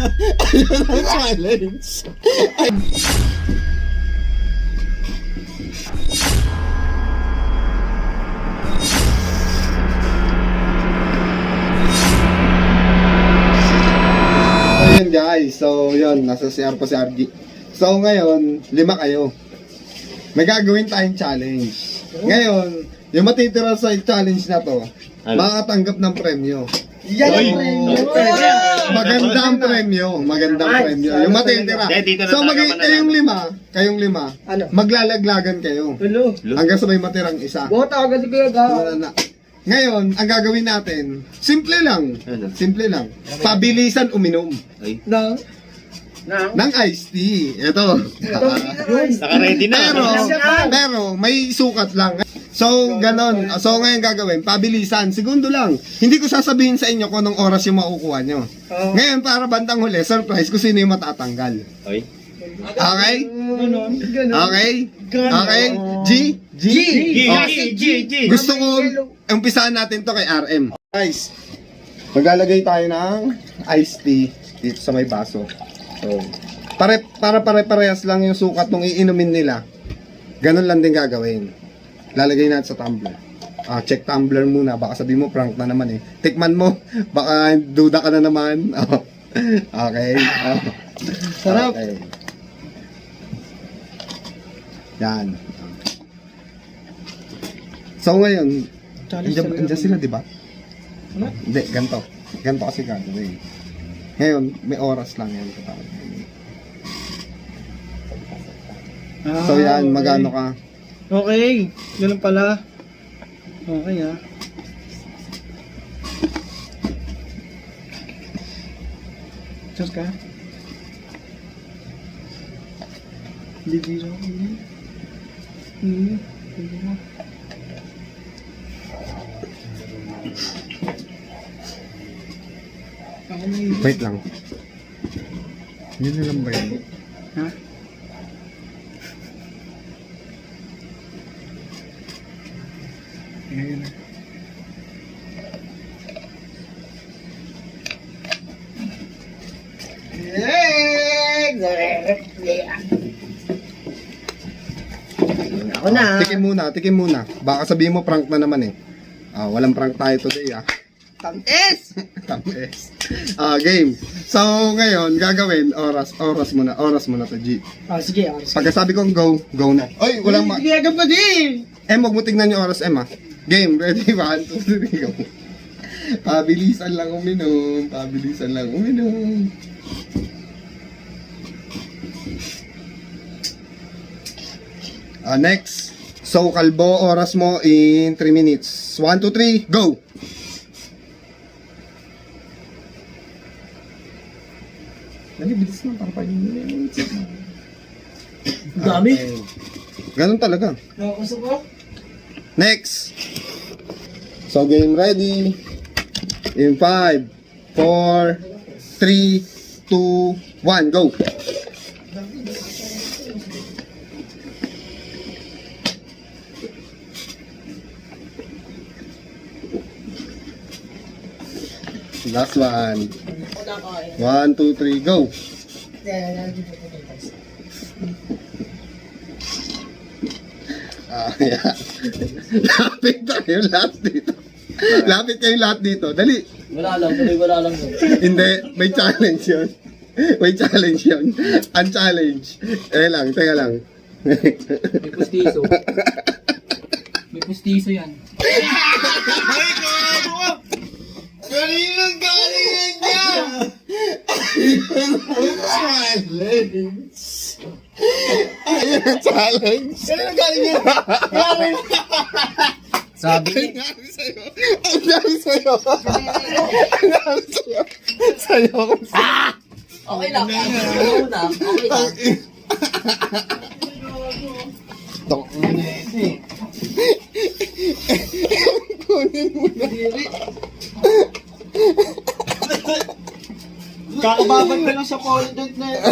Ayun ang challenge. Ayun guys, so yun, nasa CR po si RG. So ngayon, lima kayo. May gagawin tayong challenge. Ngayon, yung matitira sa challenge na to, Ano? makakatanggap ng premyo. Yan ang premyo. Magandang premyo, magandang premyo. Yung matitira. Dito na So tayo mag kayong lima, kayong lima, Ano? maglalaglagan kayo. Tulo. Hanggang sa may matirang isa. Buhat agad ko yung Wala na. Ngayon, ang gagawin natin, simple lang. Ano? Simple lang. Pabilisan uminom Ay. Nang? Nang? ng iced tea. Ito. Naka-ready na. pero, pero, may sukat lang. So, ganon. So, ngayon gagawin, pabilisan. Segundo lang. Hindi ko sasabihin sa inyo kung anong oras yung makukuha nyo. Oh. Ngayon, para bandang huli, surprise kung sino yung matatanggal. Ay. Okay? Ganon. Ganon. Okay? Okay? G? G? G, Oh. G, G, G. Gusto ko, umpisahan natin to kay RM. Guys, maglalagay tayo ng iced tea dito sa may baso. So, pare, para pare-parehas lang yung sukat nung iinumin nila. Ganun lang din gagawin. Lalagay natin sa tumbler. Ah, check tumbler muna. Baka sabi mo, prank na naman eh. Tikman mo. Baka duda ka na naman. Oh. Okay. Oh. Sarap. Okay. Yan. So ngayon, andiyan sila, di ba? Ano? Hindi, ganito. Ganito kasi gagawin. Ngayon, may oras lang yan. kapag. So yan, magano ka? Okay. Ganun pala. Okay ah. Diyos ka? Hindi dito. Hindi. Hindi. Mo. Wait lang. Yun na lang ba yun? Ha? Ayan. Ako na. Tikim muna, tikim muna. Baka sabihin mo prank na naman eh. Ah, walang prank tayo today ah. Tamis! Tamis. Ah, game. So, ngayon, gagawin, oras, oras muna, oras muna to G. Ah, sige, sige. Pagkasabi kong go, go na. Oy, walang ma... Sige, agad pa din! Em, wag mo tignan yung oras, Em ah. Game, ready? 1, 2, 3, go. Pabilisan lang uminom. Pabilisan lang uminom. Ah, next. So, kalbo, oras mo in 3 minutes. 1, 2, 3, go! Dali, bilis na. Para pa yung minutes. Dami. Ganun talaga. Nakakusap ko? Next. So game ready. In 5, 4, 3, 2, 1, go. Last one. One, two, three, go. Ah, yeah. Lapit tayo lahat dito. Lapit kayo lahat dito. Dali. Wala lang, tuloy wala lang yun. Hindi, may challenge yun. May challenge yun. Ang challenge. Eh lang, teka lang. May pustiso. May pustiso yan. Kaninong galing niya? challenge. Ayun ang challenge. Kaninong galing niya? Sabi Ang dami sa'yo. Ang dami sa'yo. Ang dami sa'yo. Sa'yo. Okay lang. Okay na. Okay lang. Tok. Kunin mo na. Kakababad ka lang sa fondant na yun.